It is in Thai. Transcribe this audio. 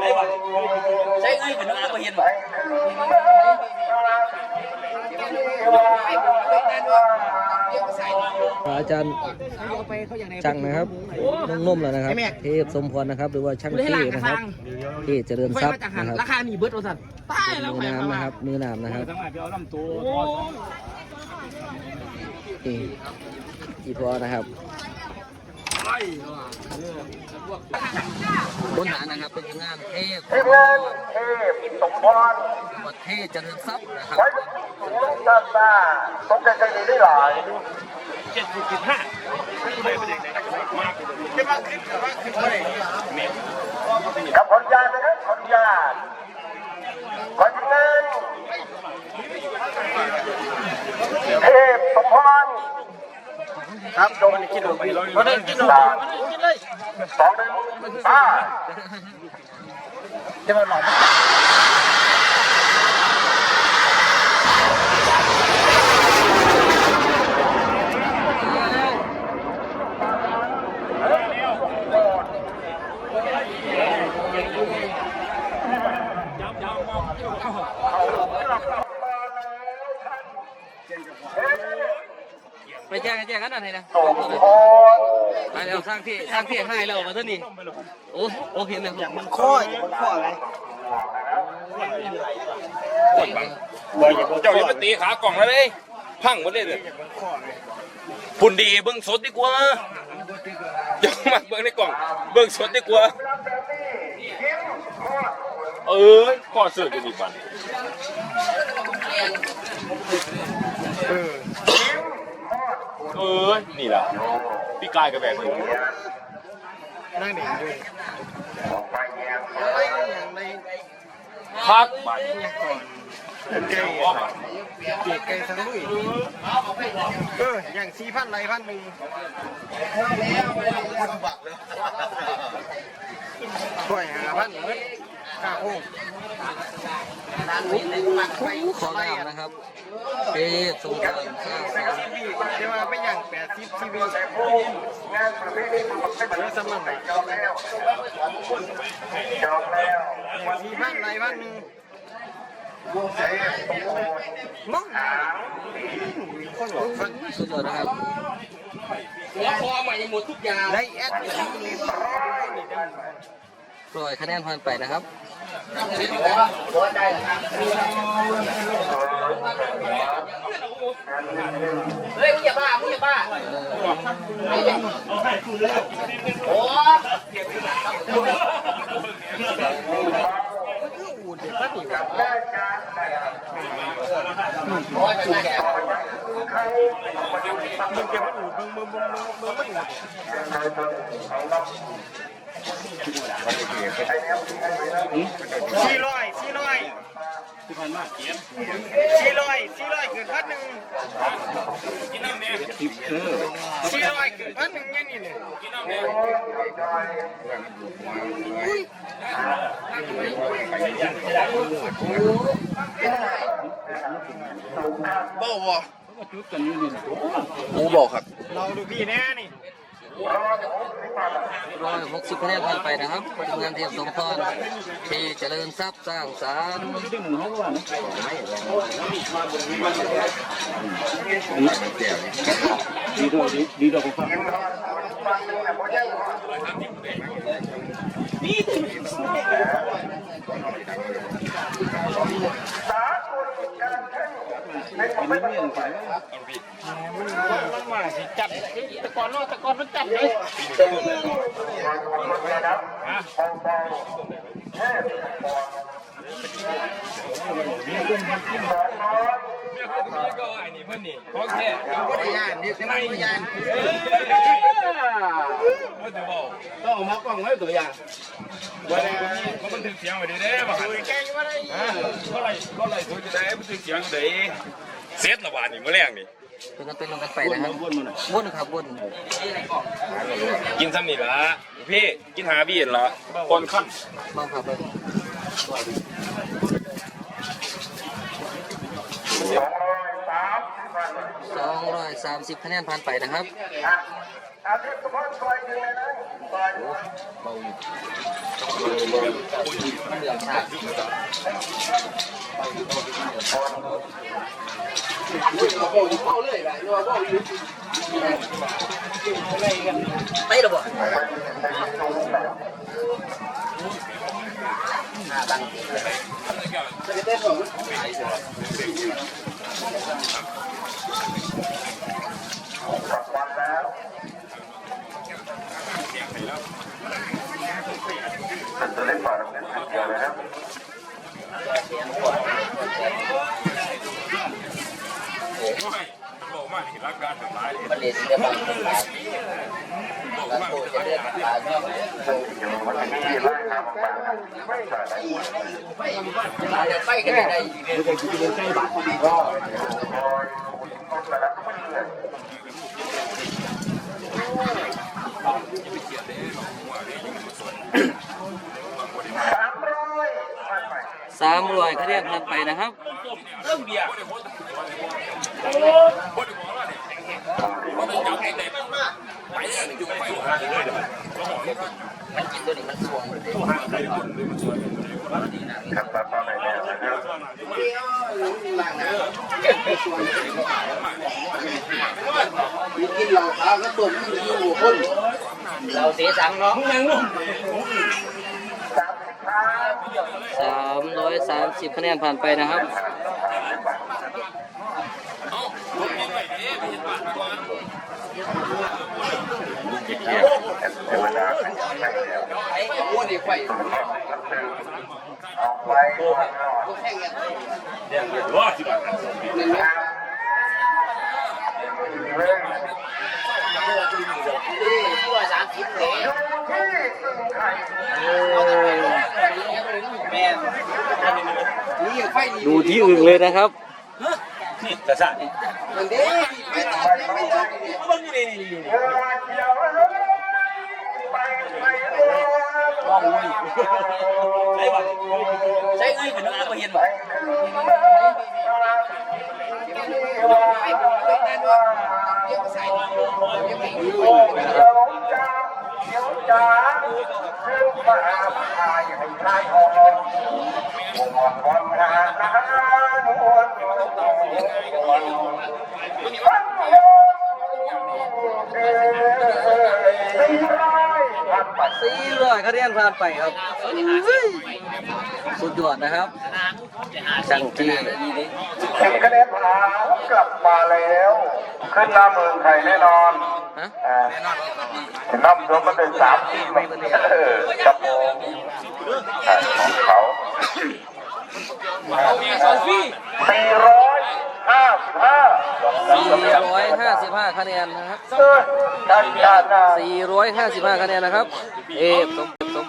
ใช่ป่ะใช่เอ้ยเป็นน้องมาเห็นป่ะอาจารย์ช่างนะครับนุ่มๆแล้วนะครับ เทพสมพรนะครับ หรือว่าช่างเท่นะครับเท่เจริญทรัพย์นะครับราคาหนีเบิร์ดโอสันตายแล้วมือน้ำนะครับมือน้ำนะครับนี่อีพอนะครับ บนหานะครับเป็นงานเทพทีมงานเทพสมพรวัดเทพเจริญทรัพย์นะครับไว้สูงด้านหน้าต้องการใจดีได้หลายกับผลยานนะครับผลยานขอทีมงานเทพสมพร ครับจงกินลงไปเลยกินลงไปสองหนึ่งห้า ไปแจ้งแจ้งกันอะไรนะสมพรไปแล้วสร้างที่สร้างที่ให้แล้วมาเท่านี้โอ้โอ้เห็นแล้วอย่างมันข้ออยู่บนข้ออะไรเจ้าอย่าไปตีขากล่องแล้วเลยพังหมดเลยเลยพุ่นดีเบิ้งสดดีกว่าอย่ามาเบิ้งในกล่อง เบิ้งสดดีกว่าเออข้อเสือกจะดีกว่า เออนี่ล่ะพี่กายกับแบบนี้นั่งเด็กด้วยพักไปไก่เกียไก่ทั้งลุยเอออย่างสี่พันไรพันหนึ่งช่วยหาพันเมื่อข้าโค้ง ขอน้ำนะครับเทพสมพรสร้างสรรค์เดี๋ยวมาไปอย่างแปดสิบทีวีงานประเภทนี้มันเป็นเดี๋ยวสมัครจองแล้วจองแล้วสี่พันไรพันหนึ่งมองคนหลอกฟังสุดยอดนะครับหัวคอใหม่หมดทุกอย่างได้แอด ปล่อยคะแนนผ่านไปนะครับเฮ้ยมึงอย่าบ้ามึงอย่าบ้าโอ้ได้การโหจุกแก่ใครมึงจะมาอูดมึงมึงมึงมึงมึงไม่อูด สี่ร้อยสี่ร้อยสี่ร้อยสี่ร้อยเกินพันหนึ่งสี่ร้อยเกินพันหนึ่งยังนี่เนี่ยกูบอกครับ เราดูพี่แน่นี่ ร้อยหกสิบคะแนนผ่านไปนะครับทีมงานเทพสมพรเทเจริญทรัพย์สร้างสารรค์มัน มาสิจับตะกอนนาะตะกอนมันจับเลย ต้องเอามากล้องไว้ตัวอย่างมันบันทึกเสียงไว้ดีเด้บ่คุยแกยังไม่ได้เท่ไหร่เท่ไหร่ตัวจะได้บันทึกเสียงเด้เซตละบาทนี่มื้อแรกนี่เป็นกันเป็นลงกันไปนะครับวนครับวนกินซ้ำนี่ละพี่กินหาพี่เห็นละคนขั้นมองครับไปสองร้อยสาง ร้อยสามสิบคะแนนผ่านไปนะครับอะอาเทพสมพรซอยหนึ่งเลยนะซอยเบาอยู่ไปหรอบ่กลับวันแล้วเป็นตัวเล็กกว่าเราเป็นเดียวเลยครับ มันเด็ดเดี๋ยวมันแล้วโตจะเลือกตาเนาะอยู่มันเป็นที่ไล่ทำมาไม่ใช่ไหนเดี๋ยวไปกันได้ก็ คอยต้นแล้วก็ไม่เกิดสามร้อยผ่านไปสามร้อยคะแนนผ่านไปนะครับมันกินตัวนี้มันสวงเลยครับตอนไหนเนี่ยนะครับเราเสียสังเนาะสามสิบห้าสามร้อยสามสิบคะแนนผ่านไปนะครับ เทวดาให้ให้เดียวไอ้อ้วนนี่ไฟเอาไปก่อนเรื่องตัวสามสิบเลยที่ซึ่งไข่แม่นี่ไฟดีดูที่อื่นเลยนะครับ มันเด้ไปตามไม่ไม่ต้องมันอยู่นี่นี่นี่วไปไปมองมันใช่ป่ะใช่เอ้ยเป็นน้องก็เห็นป่ะโอ้เดี๋ยวจ้า เดี๋ยวจ้าซึ่งมาพายให้ทายออกวอนวอนงานนะนวลวันสี่ร้อยพันไปสี่ร้อยคะแนนผ่านไปครับ สุดยอดนะครับ ช่างที่เก็บคะแนนผ่านกลับมาแล้ว ขึ้นหน้าเมืองไทยแน่นอนฮะอ่าน้ำรวมมันเป็นสามทีมเออกับโมงอ่าของเขาสี่ร้อยห้าสิบห้าสี่ร้อยห้าสิบห้าคะแนนนะครับเออด้านด้านหน้าสี่ร้อยห้าสิบห้าคะแนนนะครับ เอฟสม